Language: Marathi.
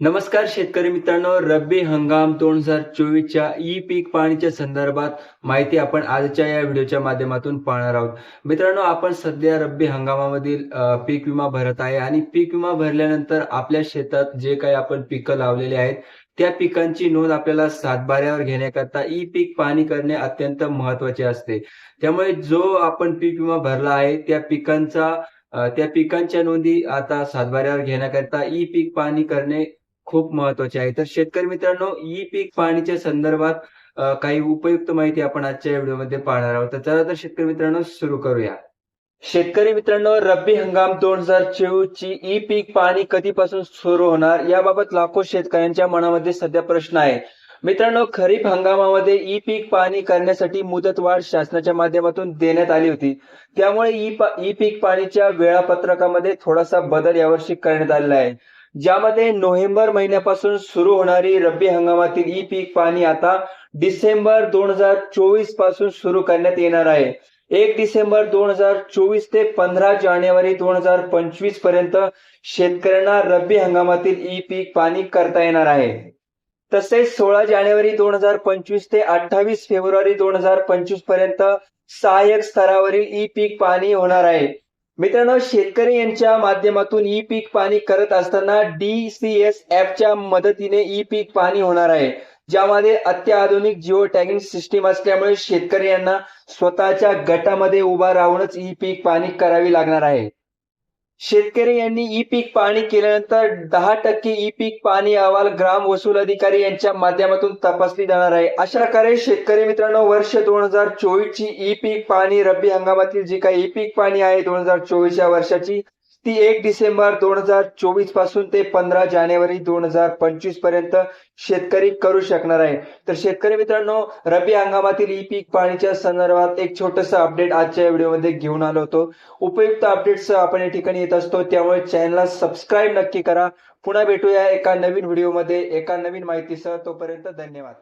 नमस्कार शेतकरी मित्रांनो रब्बी हंगाम दोन हजार चोवीसच्या ई पीक पाणीच्या संदर्भात माहिती आपण आजच्या या व्हिडिओच्या माध्यमातून पाहणार आहोत. मित्रांनो आपण सध्या रब्बी हंगामामधील पीक विमा भरत आहे आणि पीक विमा भरल्यानंतर आपल्या शेतात जे काही आपण पिकं लावलेली आहेत त्या पिकांची नोंद आपल्याला सातबाऱ्यावर घेण्याकरता ई पीक पाणी करणे अत्यंत महत्त्वाचे असते. त्यामुळे जो आपण पीक विमा भरला आहे त्या पिकांचा त्या पिकांच्या नोंदी आता सातबाऱ्यावर घेण्याकरता ई पीक पाणी करणे खूप महत्त्वाचे आहे. तर शेतकरी मित्रांनो ई पीक पाणीच्या संदर्भात काही उपयुक्त माहिती आपण आजच्या व्हिडिओमध्ये पाहणार आहोत. तर चला तर शेतकरी मित्रांनो सुरू करूया. शेतकरी मित्रांनो रब्बी हंगाम दोन हजार चोवीस ची ई पीक पाणी कधीपासून सुरू होणार याबाबत लाखो शेतकऱ्यांच्या मनामध्ये सध्या प्रश्न आहे. मित्रांनो खरीप हंगामामध्ये ई पीक पाणी करण्यासाठी मुदतवाढ शासनाच्या माध्यमातून देण्यात आली होती. त्यामुळे ई ई पीक पाणीच्या वेळापत्रकामध्ये थोडासा बदल यावर्षी करण्यात आलेला आहे. ज्यामध्ये नोव्हेंबर महिन्यापासून सुरू होणारी रब्बी हंगामातील ई पीक पाणी आता डिसेंबर दोन हजार चोवीसपासून सुरू करण्यात येणार आहे. एक डिसेंबर दोन हजार चोवीस ते पंधरा जानेवारी दोन हजार पंचवीसपर्यंत शेतकऱ्यांना रब्बी हंगामातील ई पीक पाणी करता येणार आहे. तसेच सोळा जानेवारी दोन हजार पंचवीस ते अठ्ठावीस फेब्रुवारी दोन हजार पंचवीसपर्यंत सहाय्यक स्तरावरील ई पीक पाणी होणार आहे. मित्रांनो शेतकरी यांच्या माध्यमातून ई पीक पाणी करत असताना डी सी एस च्या मदतीने ई पीक पाणी होणार आहे. ज्यामध्ये अत्याधुनिक जिओ टॅगिंग सिस्टीम असल्यामुळे शेतकरी यांना स्वतःच्या गटामध्ये उभा राहूनच ई पीक पाणी करावी लागणार आहे. शेतकरी यांनी ई पीक पाणी केल्यानंतर दहा टक्के ई पीक पाणी अहवाल ग्राम वसूल अधिकारी यांच्या माध्यमातून तपासली जाणार आहे. अशा प्रकारे शेतकरी मित्रांनो वर्ष दोन हजार चोवीस ची ई पीक पाणी रब्बी हंगामातील जी काही ई पीक पाणी आहे दोन हजार चोवीस या वर्षाची ती एक डिसेंबर दोन हजार चोवीसपासून ते पंधरा जानेवारी दोन हजार पंचवीसपर्यंत शेतकरी करू शकणार आहे. तर शेतकरी मित्रांनो रब्बी हंगामातील ई पीक पाणीच्या संदर्भात एक छोटस अपडेट आजच्या व्हिडिओमध्ये घेऊन आलो होतो. उपयुक्त अपडेट्स आपण या ठिकाणी येत असतो त्यामुळे चॅनलला सबस्क्राईब नक्की करा. पुन्हा भेटूया एका नवीन व्हिडिओमध्ये एका नवीन माहितीसह. तोपर्यंत धन्यवाद.